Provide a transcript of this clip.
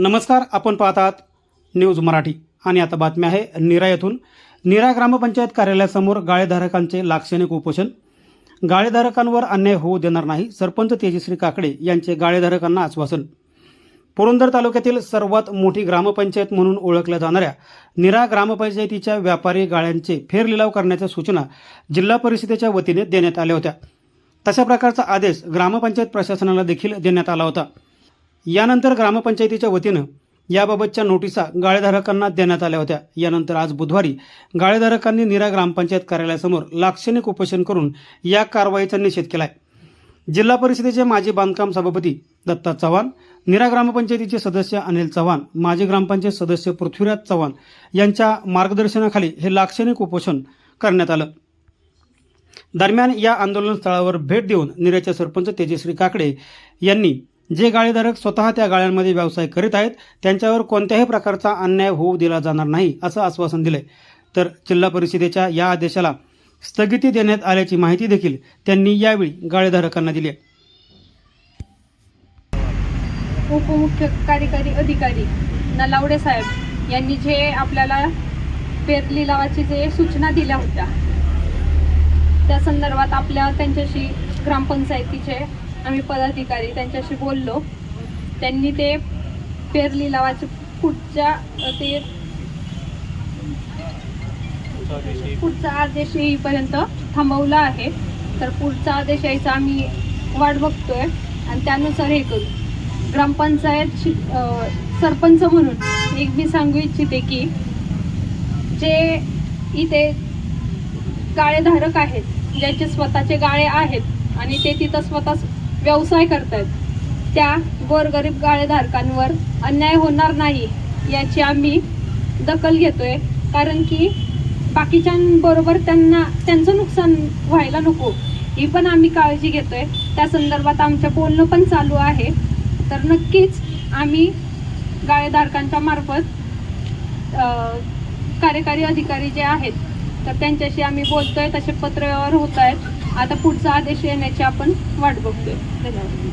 नमस्कार आपण पाहतात न्यूज मराठी. आणि आता बातमी आहे निरा येथून. निरा ग्रामपंचायत कार्यालयासमोर गाळेधारकांचे लाक्षणिक उपोषण. गाळेधारकांवर अन्याय होऊ देणार नाही सरपंच तेजश्री काकडे यांचे गाळेधारकांना आश्वासन. पुरंदर तालुक्यातील सर्वात मोठी ग्रामपंचायत म्हणून ओळखल्या जाणाऱ्या निरा ग्रामपंचायतीच्या व्यापारी गाळ्यांचे फेरलिलाव करण्याच्या सूचना जिल्हा परिषदेच्या वतीने देण्यात आल्या होत्या. तशा प्रकारचा आदेश ग्रामपंचायत प्रशासनाला देखील देण्यात आला होता. यानंतर ग्रामपंचायतीच्या वतीनं याबाबतच्या नोटिसा गाळेधारकांना देण्यात आल्या होत्या. यानंतर आज बुधवारी गाळेधारकांनी निरा ग्रामपंचायत कार्यालयासमोर लाक्षणिक उपोषण करून या कारवाईचा निषेध केला आहे जिल्हा परिषदेचे माजी बांधकाम सभापती दत्ता चव्हाण निरा ग्रामपंचायतीचे सदस्य अनिल चव्हाण माजी ग्रामपंचायत सदस्य पृथ्वीराज चव्हाण यांच्या मार्गदर्शनाखाली हे लाक्षणिक उपोषण करण्यात आलं. दरम्यान या आंदोलन स्थळावर भेट देऊन निऱ्याचे सरपंच तेजश्री काकडे यांनी जे गाळेधारक स्वतः त्या गाळ्यांमध्ये व्यवसाय करीत आहेत त्यांच्यावर कोणत्याही प्रकारचा अन्याय होऊ दिला जाणार नाही असं आश्वासन दिलं तर जिल्हा परिषदेच्या या आदेशाला स्थगिती देण्यात आल्याची माहिती देखील त्यांनी यावेळी गाळेधारकांना दिली उपमुख्य कार्यकारी अधिकारी नलावडे साहेब यांनी जे आपल्याला पेर लिलावाची जे सूचना दिल्या होत्या त्या संदर्भात आपल्या त्यांच्याशी ग्रामपंचायतीचे आम्ही पदाधिकारी त्यांच्याशी बोललो. त्यांनी ते पेर लिलावाचे पुढच्या ते पुढचा आदेश येईपर्यंत थांबवला आहे. तर पुढचा आदेश यायचा आम्ही वाट बघतोय आणि त्यानुसार हे करू. ग्रामपंचायत सरपंच म्हणून एक मी सांगू इच्छिते की जे इथे गाळेधारक आहेत ज्यांचे स्वतःचे गाळे आहेत आणि ते तिथं स्वतः व्यवसाय करतायत. त्या गोरगरीब गाळेधारकांवर अन्याय होणार नाही याची आम्ही दखल घेतोय कारण की बाकीच्यांबरोबर त्यांना त्यांचं नुकसान व्हायला नको ही पण आम्ही काळजी घेतोय. त्या संदर्भात आमचं बोलणं पण चालू आहे. तर नक्कीच आम्ही गाळेधारकांच्या मार्फत कार्यकारी अधिकारी जे आहेत तर त्यांच्याशी आम्ही बोलतोय तसे पत्रव्यवहार होत आहेत आता पुढचा आदेश येण्याची आपण वाट बघतोय. धन्यवाद.